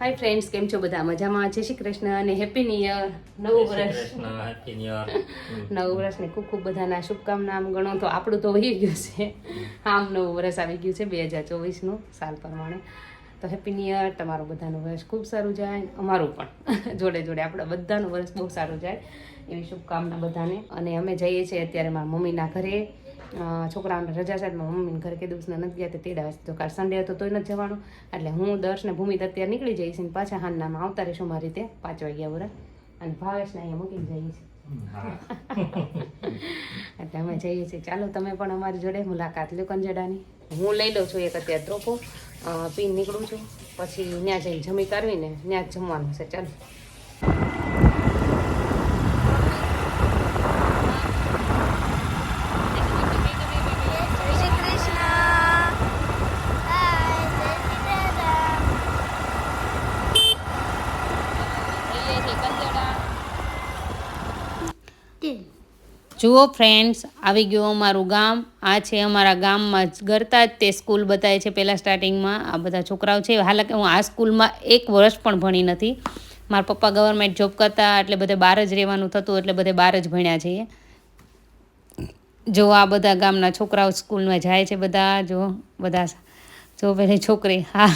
Hi friends કેમ છો બધા? મજામાં? જય શ્રી કૃષ્ણ અને હેપી ન્યુ યર નવું વર્ષ. નવું વર્ષને ખૂબ ખૂબ બધાના શુભકામના આમ ગણો. તો આપણું તો વહી ગયું છે. આમ નવું વર્ષ આવી ગયું છે બે હજાર ચોવીસનું સાલ પ્રમાણે. તો હેપી ન્યુ યર તમારું બધાનું વર્ષ ખૂબ સારું જાય. અમારું પણ. જોડે જોડે આપણા બધાનું વર્ષ બહુ સારું જાય. એવી શુભકામના બધાને. અને અમે જઈએ છીએ અત્યારે મારા મમ્મીના ઘરે. છોકરાઓને રજા સાહેબ મમ્મીને ઘરે કે દિવસના નથી ગયા તે તેડા તો કાલ સન્ડે હતો તોય નથી જવાનું. એટલે હું દર્શ ને ભૂમિ અત્યારે નીકળી જઈશ ને પાછા હાનનામાં આવતા રહીશું મારી રીતે પાંચ વાગ્યા વરે અને ભાવેશને અહીંયા મૂકી જઈએ છીએ. એટલે અમે જઈએ છીએ. ચાલો તમે પણ અમારી જોડે મુલાકાત લ્યો કંજડાની. હું લઈ લઉં છું એક અત્યારે ત્રોપો. પીને નીકળું છું. પછી ત્યાં જઈને જમી કરવીને ત્યાં જ જમવાનું છે. ચાલો જય શ્રી કૃષ્ણ હાય જય શ્રી રામ જુઓ ફ્રેન્ડ્સ આવી ગયું અમારું ગામ. આ છે અમારા ગામમાં ગરતા જ તે સ્કૂલ બતાવે છે પહેલાં સ્ટાર્ટિંગમાં આ બધા છોકરાઓ છે. હાલાકી હું આ સ્કૂલમાં એક વર્ષ પણ ભણી નથી. મારા પપ્પા ગવર્મેન્ટ જોબ કરતા એટલે બધે બહાર જ રહેવાનું થતું એટલે બધે બહાર જ ભણ્યા છીએ. જો આ બધા ગામના છોકરાઓ સ્કૂલમાં જાય છે બધા, જો બધા જો પેલી છોકરી, હા.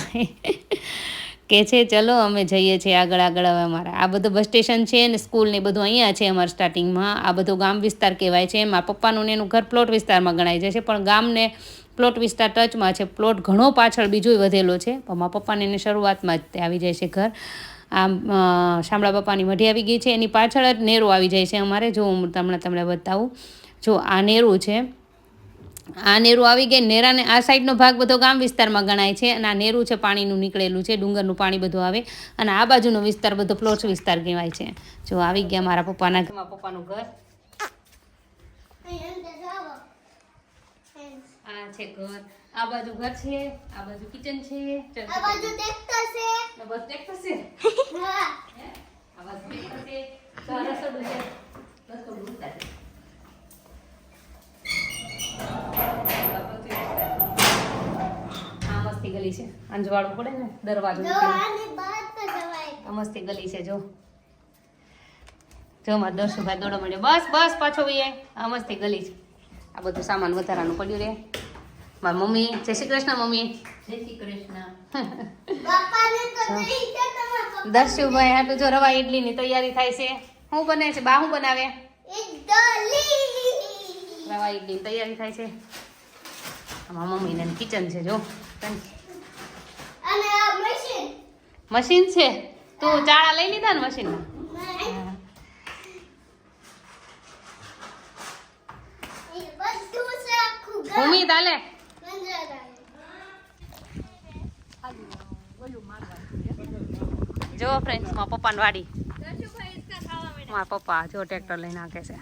કે છે, ચલો, અમે જઈએ છીએ આગળ આગળ હવે અમારા. આ બધું બસ સ્ટેશન છે ને સ્કૂલ ને બધું અહીંયા છે અમારા સ્ટાર્ટિંગમાં આ બધું ગામ વિસ્તાર કહેવાય છે. એમાં પપ્પાનું ને એનું ઘર પ્લોટ વિસ્તારમાં ગણાય જાય છે, પણ ગામને પ્લોટ વિસ્તાર ટચમાં છે. પ્લોટ ઘણો પાછળ બીજોય વધેલો છે. પણ મારા પપ્પાને એની શરૂઆતમાં જ આવી જાય છે ઘર. આમ શામળા બાપાની મઢી આવી ગઈ છે. એની પાછળ જ નેરો આવી જાય છે અમારે. જો હું તમને તમને બતાવું. જો આ નેરું છે આ નેરું આવી ગઈ. નેરાને આ સાઈડનો ભાગ બધો ગામ વિસ્તારમાં ગણાય છે અને આ નેરું છે પાણીનું નીકળેલું છે ડુંગરનું પાણી બધું આવે અને આ બાજુનો વિસ્તાર બધો પ્લોટ વિસ્તાર કહેવાય છે. જો આવી ગયા મારા પપ્પાના ઘરમાં પપ્પાનું ઘર. આ છે ઘર. આ બાજુ ઘર છે આ બાજુ કિચન છે. આ બાજુ ટ્રેક્ટર છે. આ બાજુ tractor છે. હા. આ બાજુ tractor છે. તો આ છે રસોડું ઉતાર. ગલી છે. અંજવાળું પડે ને દરવાજો મસ્તી ગલી છે જો. જો મારા દર્શુભાઈ દોડો મળ્યો. બસ બસ પાછો ભાઈ આ મસ્તી ગલી છે. આ બધું સામાન વધારાનું પડ્યું રે. મારી મમ્મી જય શ્રી કૃષ્ણ મમ્મી. જય શ્રી કૃષ્ણ. બાપાને તો નહીં છે તમારા પપ્પા. દર્શુભાઈ હાટુ જો રવા ઇડલીની તૈયારી થાય છે. શું બને છે? બા શું બનાવે? રવા ઇડલીની તૈયારી થાય છે. આમાં મમ્મીને કિચન છે જો. અને આ મશીન મશીન છે? તું ચાળા લઈ લીધા ને મશીન. ભૂમિ તાલે જો ફ્રેન્ડ્સમાં પપ્પાની વાડી. મારા પપ્પા જો ટ્રેક્ટર લઈને નાખે છે.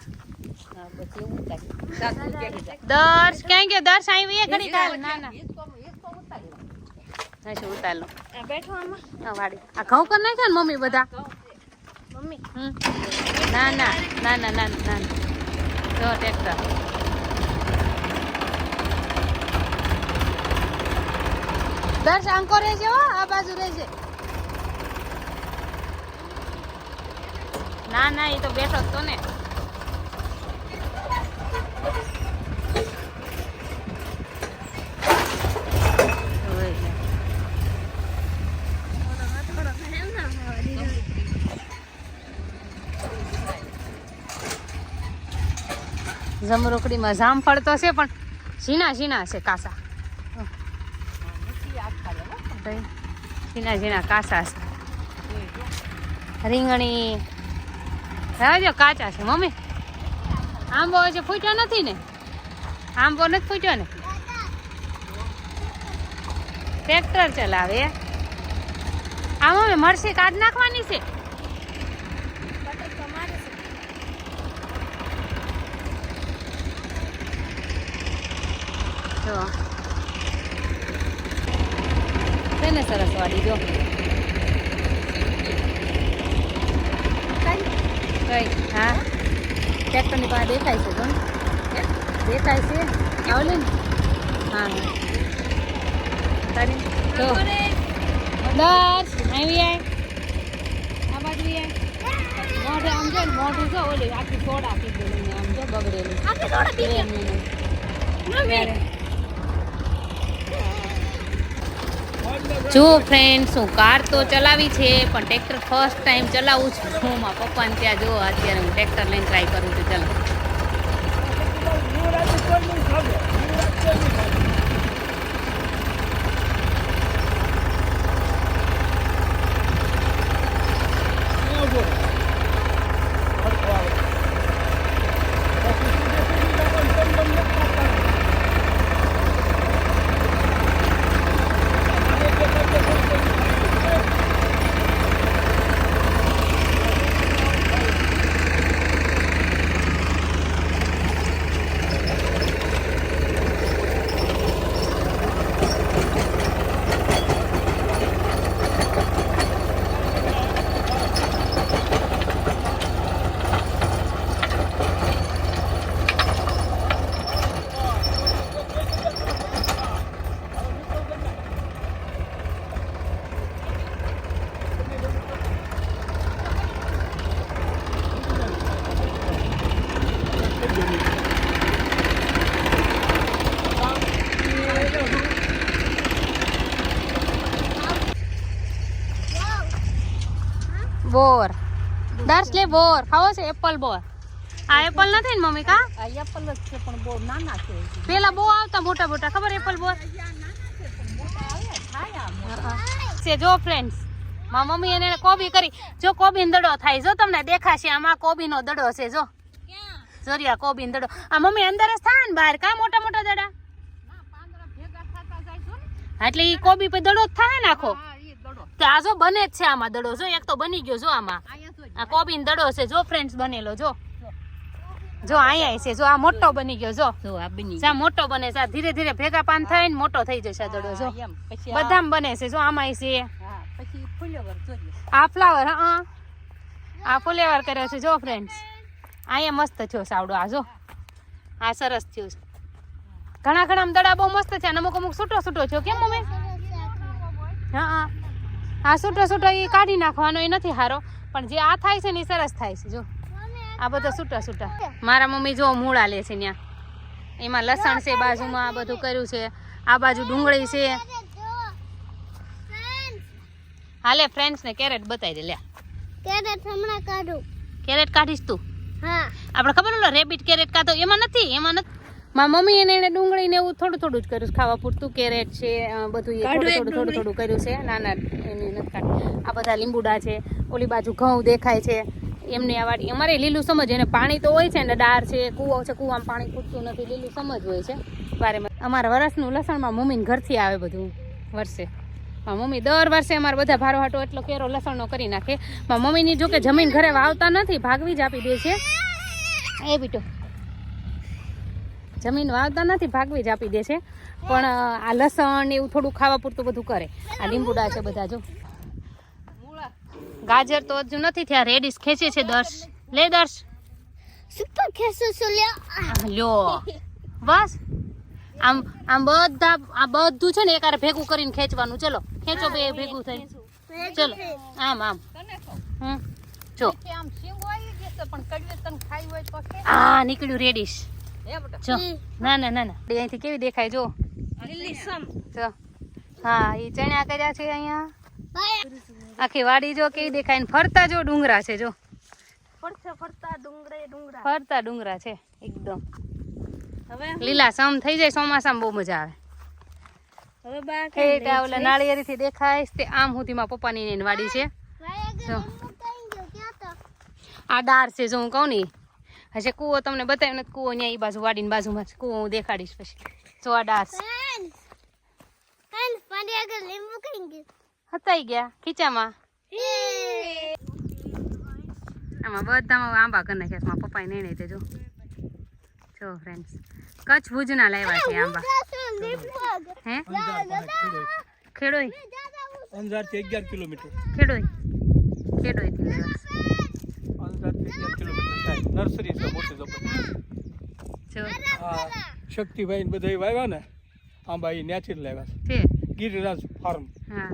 દર્શ ક્યાં ગયો? દર્શ આવી ઘડી કાલ ના ના. ના શું ઉતાર બેઠો આમાં. આ વાડી આ ઘઉં કરી નાખ્યા ને મમ્મી બધા? મમ્મી. ના ના ના ના ના ના. જો ટ્રેક્ટર દર્શ આંકો રહેજે હો આ બાજુ રહેજે. ના ના એ તો બેઠો જ તો ને હોય છે. જમરોકડીમાં જામફળ તો છે પણ ઝીણા ઝીણા છે કાસા. ઝીણા ઝીણા કાસા છે. રીંગણી. રાજો કાચા છે મમ્મી. આંબો હજી ફૂટ્યો નથી ને? આંબો નથી ફૂટ્યો ને? ટ્રેક્ટર ચલાવે. આ મમ્મી મરસી કાઢ નાખવાની છે? જો. ને સરસ વાળી જો. કઈ? હા. ટ્રેક્ટરની પાસે દેખાય છે જો. ને. દેખાય છે. આવલે ને. હા. તારી તો દસ આવી આય. આ બાજુ આય. મોઢે આમ જો મોઢું જો ઓલી આખી સોડા પીધેલી આમ જો બગડેલું. આખી સોડા પી. જો ફ્રેન્ડ્સ હું કાર તો ચલાવી છે, પણ ટ્રેક્ટર ફર્સ્ટ ટાઈમ ચલાવું છું. હું મારા પપ્પાને ત્યાં જો, અત્યારે હું ટ્રેક્ટર લઈને ટ્રાય કરું છું. ચાલો બોર દર્શ લે બોર ખાવો છે એપલ બોર? આ એપલ નથી ને મમ્મી કા? આ એપલ જ છે પણ બહુ નાના છે પેલા બહુ આવતા મોટા મોટા ખબર એપલ બોર? છે જો ફ્રેન્ડ્સ મા મમ્મી એને કોબી કરી. જો કોબી દડો થાય જો તમને દેખાશે આમાં કોબી નો દડો છે જો. જોરિયા કોબી દડો. આ મમ્મી અંદર જ થાય ને બહાર કા મોટા મોટા દડા? એટલે ઈ કોબી પછી દડો જ થાય ને આખો? તો આ જો બને જ છે આમાં દડો. જો એક તો બની ગયો જો આમાં. આ કોબીન દડો છે જો ફ્રેન્ડ્સ બનેલો જો. જો અહીંયા છે જો આ મોટો બની ગયો જો. જો આ બની સા મોટો બને છે ધીરે ધીરે ભેગા પાન થાય ને મોટો થઈ જશે દડો જો. બધામાં બને છે જો આમાં છે. હા પછી ફૂલ્યો વર આ ફ્લાવર હા આ ફુલેવર કર્યો છે જો ફ્રેન્ડ્સ અહીંયા મસ્ત થયો સાવડો આ જો. આ સરસ થયો છે. ઘણા ઘણા દડા બહુ મસ્ત છે અને અમુક અમુક છૂટો છૂટો થયો. કેમ મમ્મી? હા હા. આ છૂટો છૂટો એ કાઢી નાખવાનો એ નથી સારો પણ જે આ થાય છે ને એ સરસ થાય છે જો. આ બધા છૂટા છૂટા મારા મમ્મી જો મૂળા લે છે ત્યાં એમાં લસણ છે બાજુમાં આ બધું કર્યું છે. આ બાજુ ડુંગળી છે. હાલે ફ્રેન્ડ્સ ને કેરેટ બતાવી દે લે. કેરેટ હમણાં કાઢું. કેરેટ કાઢીશ તું? હા. આપણે ખબર ઓલો રેબિટ કેરેટ કાઢો એમાં નથી એમાં નથી. મારા મમ્મી એને એને ડુંગળી ને એવું થોડું થોડું જ કર્યું ખાવા પૂરતું કેરેટ છે બધું એ થોડું થોડું થોડું કર્યું છે. નાના એની નથી આ બધા લીંબુડા છે ઓલી બાજુ ઘઉં દેખાય છે. એમને આ વાડી અમારે લીલું સમજ એને પાણી તો હોય છે ને ડાર છે કૂવો છે કૂવામાં પાણી ખૂટતું નથી લીલું સમજ હોય છે. વારે અમારા વરસનું લસણમાં મમ્મીને ઘરથી આવે બધું વર્ષે. મારા મમ્મી દર વર્ષે અમારે બધા ભારો હાટો એટલો કેરો લસણનો કરી નાખે. મારા મમ્મીની જો કે જમીન ઘરે વાવતા નથી ભાગવી જ આપી દે છે. એ બીટો જમીન વાવતા નથી ભાગવી જ આપી દે છે. પણ આ લસણ એવું થોડું ખાવા પૂરતું બધું કરે. આ લીંબુડા છે બધા જો. ગાજર તો હજુ નથી થયા રેડીસ ખેંચે છે દર્શ. લે દર્શ. સુપર ખેસો સુલ્યો આ લ્યો. બસ. આમ આમ બધા આ બધું છે ને એકારે ભેગું કરીને ખેંચવાનું. ચલો ખેંચો બે ભેગું થઈ ચલો આમ આમ. હમ જો. આમ આવી પણ કડવી તને ખાઈ હોય તો આ નીકળ્યું રેડીશ. જો ના ના ના ના. અહીંથી કેવી દેખાય જો. જો. હા એ ચણ્યા કર્યા છે અહીંયા. આખી વાડી જો કેવી દેખાય ને ફરતા જો ડુંગરા છે જો. ફરતા ફરતા ડુંગરા છે એકદમ. હવે? લીલા સમ થઈ જાય ચોમાસામાં બહુ મજા આવે. નાળિયેરી થી દેખાય તે આમ સુધી માં પપ્પાની વાડી છે. આ ડાર છે જો હું કહું ને હશે કૂવો તમને બતાવ્યો નથી કૂવો ત્યાં એ બાજુ વાડીની બાજુમાં છે કૂવો હું દેખાડીશ પછી. ચોડાસ હતાઈ ગયા ખીચામાં? આમાં બધામાં આંબા કરી નાખ્યા છે મારા પપ્પાએ નહીં તે જો જો ફ્રેન્ડ્સ કચ્છ ભુજના લાવ્યા છે આંબા. હે? ખેડોઈ? અંજારથી અગિયાર કિલોમીટર. ખેડોઈ. ખેડોઈ થી લેવા કિલોમીટર થાય નર્સરી છે મોટી જબર જો શક્તિભાઈ ને બધા વાવ્યા ને? આંબા એ ન્યાથી જ લાવ્યા છે. ગિરિરાજ ફાર્મ. હા.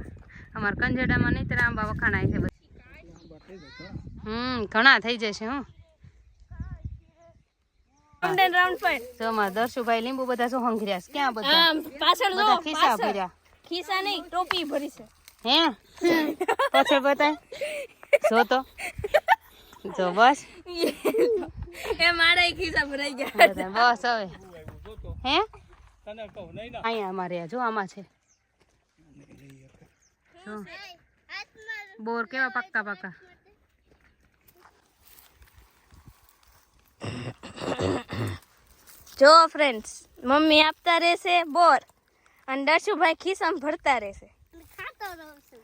અમારા કંજેડામાં નહીં આંબા વખાણાય છે હમ ઘણા થઈ જશે હું. રાઉન્ડ અમારા દર્શુભાઈ લીંબુ બધા શું હંગર્યા છે? ક્યાં બધા? પાછળ જો બધા ખિસ્સા ભર્યા. ખિસ્સા નહીં ટોપી ભરી છે. હે? પછી બતાય. જો તો. જો બસ. એ મારા ખિસ્સા ભરાઈ ગયા બસ હવે. હે? તને કહું નહીં ના અહીંયા અમારે જો આમાં છે. જો. બોર કેવા પક્કા પક્કા? જો ફ્રેન્ડ્સ મમ્મી આપતા રહેશે બોર અને દર્શુભાઈ ખિસ્સામાં ભરતા રહેશે. ખાતો રહું છું.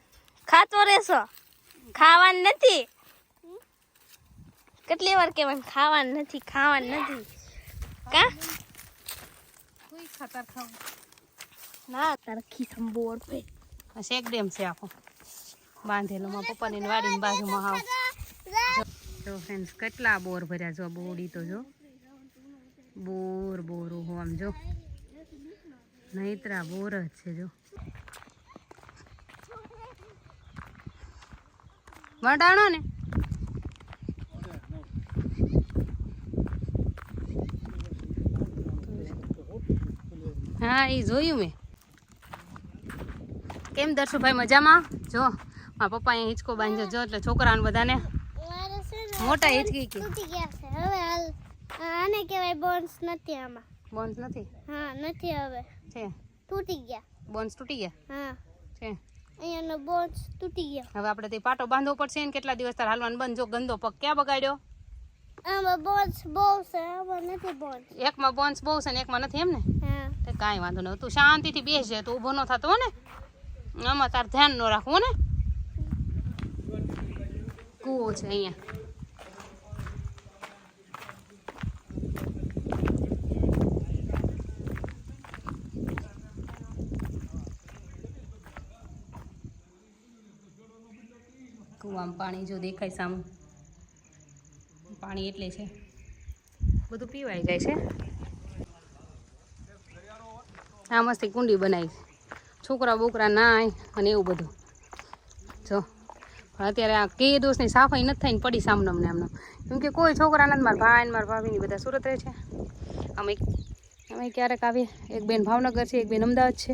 ખાતો રહેશો? ખાવાનું નથી? કેટલી વાર કહેવાનું ખાવાનું નથી ખાવાનું નથી. કા? ના તરખી સંબોર બોર પે. આ શેક ડેમ છે આખો. બાંધેલો માં પપ્પાની વાડીની બાજુમાં હાવ. તો ફ્રેન્ડ્સ કેટલા બોર ભર્યા જો બોડી તો જો. બોર બોર હો આમ જો. નહીતરા બોર જ છે જો. વટાણો ને? હા એ જોયું મેં. કેમ દર્શુભાઈ મજામાં? જો મારા પપ્પા અહીંયા હિંચકો બાંધ્યો. જો એટલે છોકરાને બધાને મોટા હિંચકી તૂટી ગયા છે. હવે હાલ આને કહેવાય બોન્સ નથી આમાં. બોન્સ નથી? હા નથી હવે. છે. તૂટી ગયા. બોન્સ તૂટી ગયા? હા. છે. અહીંયાનો બોન્સ તૂટી ગયા. હવે આપણે તે પાટો બાંધવો પડશે ને કેટલા દિવસ તાર હાલવાનું બંધ. જો ગંદો પગ ક્યાં બગાડ્યો? એકમાં બોન્સ બહુ છે ને એકમાં નથી એમ ને? કાંઈ વાંધો નહીં તું શાંતિથી બેસજે તું ઊભો ન થતો ને. આમાં તાર ધ્યાન ન રાખવું ને. કૂવો છે અહીંયા. કૂવામાં પાણી જો દેખાય સામે. પાણી એટલે છે. બધું પીવાઈ જાય છે? આ મસ્તી કુંડી બનાવી. છોકરા બોકરા નાય અને એવું બધું. જો. અત્યારે આ કે દોસ્તની સાફાઈ નથી થઈને પડી સામને અમને આમને. કેમ કે કોઈ છોકરા નથી, મારા ભાઈ મારા ભાભીની બધા સુરત રહે છે. અમે અમે ક્યારેક આવીએ. એક બેન ભાવનગર છે, એક બેન અમદાવાદ છે.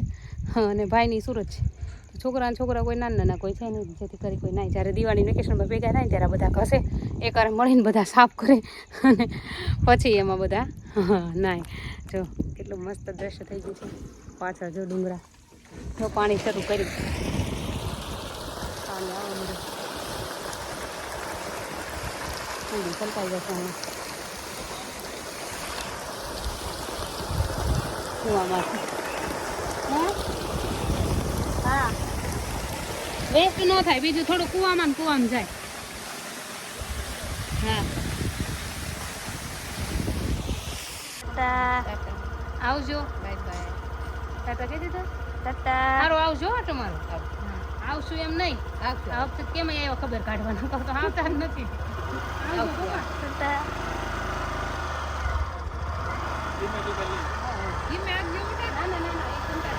અને ભાઈની સુરત છે. છોકરા છોકરા કોઈ નાના નાના કોઈ છે નહીં. જેથી કરી કોઈ નાય. જ્યારે દિવાળી વેકેશનમાં ભેગા થાય ત્યારે બધા ઘસે એકવાર મળીને બધા સાફ કરે. અને પછી એમાં બધા નાય. જો, કેટલું મસ્ત દ્રશ્ય થઈ ગયું છે. પાછળ જો ડુંગરા. જો પાણી શરૂ કર્યું. પાણી આવે બધું છલકાઈ જશે હા. વેસ્ટ ન થાય બીજું થોડું કૂવામાં ને કૂવામાં જાય. હા. ટાટા. આવજો. Bye bye. ટાટા કહી દીધા? ટાટા. સારું આવજો તમારું. આવશું એમ નહીં. આ વખતે કેમ આવ્યો ખબર કાઢવાનો? કહો તો આવતા નથી. આવજો. ટાટા ધીમે ધીમે લઈ. ધીમે આગળ બેટા. ના, ના, ના, ના, એક ઘંટા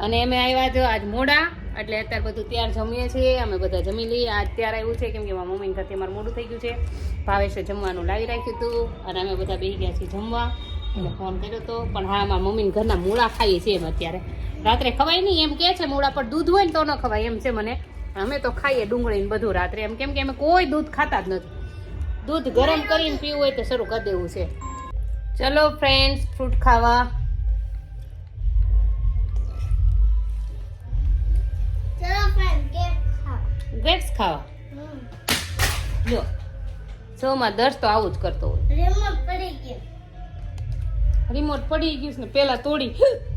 અને અમે આવ્યા જો આજ મોડા, એટલે અત્યારે બધું ત્યાર જમીએ છીએ. અમે બધા જમી લઈએ. આજ ત્યાર આવ્યું છે, કેમ કે મારા મમ્મીને સાથે મારું મોડું થઈ ગયું છે. ભાવેશે જમવાનું લાવી રાખ્યું હતું અને અમે બધા બેસી ગયા છીએ જમવા. એટલે ફોન કર્યો હતો પણ હા, મારા મમ્મીને ઘરના મૂળા ખાઈએ છીએ એમ અત્યારે. રાત્રે ખવાય નહીં, એમ કે છે મૂળા પર દૂધ હોય ને તો ન ખવાય, એમ છે મને. અમે તો ખાઈએ ડુંગળી ને બધું રાત્રે. એમ કેમ કે અમે કોઈ દૂધ ખાતા જ નથી. દૂધ ગરમ કરીને પીવું હોય તો શરૂ કરી દેવું છે. ચલો ફ્રેન્ડ્સ ફ્રૂટ ખાવા. ખાવા. જો. સૌમાં દર્શ તો આવું જ કરતો હોય. રિમોટ પડી ગયો. રિમોટ પડી ગયું છે ને પેલા તોડી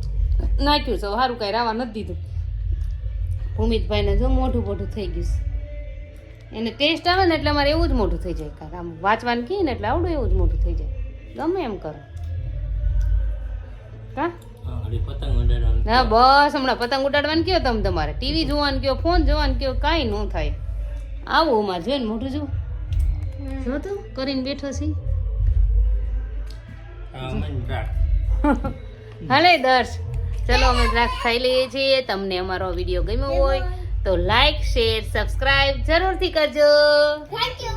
નાખ્યું છે. સારું કઈ રાવા નથી દીધું. ભૂમિતભાઈને જો મોઢું મોઢું થઈ ગયું એને ટેસ્ટ આવે ને એટલે અમારે એવું જ મોઢું થઈ જાય. કારણ આમ વાંચવાનું કહીએ ને એટલે આવડું એવું જ મોઢું થઈ જાય. ગમે એમ કરો. કા? હા બસ. હમણાં પતંગ ઉડાડવાનું કયો તમે તમારે? ટીવી જોવાનું કયો ફોન જોવાનું કયો કાંઈ ન થાય. આવું અમારે જોઈને મોઢું જો જો તું કરીને બેઠો છી. હાલે દર્શ. ચલો અમે દ્રાક્ષ ખાઈ લઈએ છીએ. તમને અમારો વીડિયો ગમ્યો હોય તો લાઈક શેર સબસ્ક્રાઇબ જરૂરથી કરજો. Thank you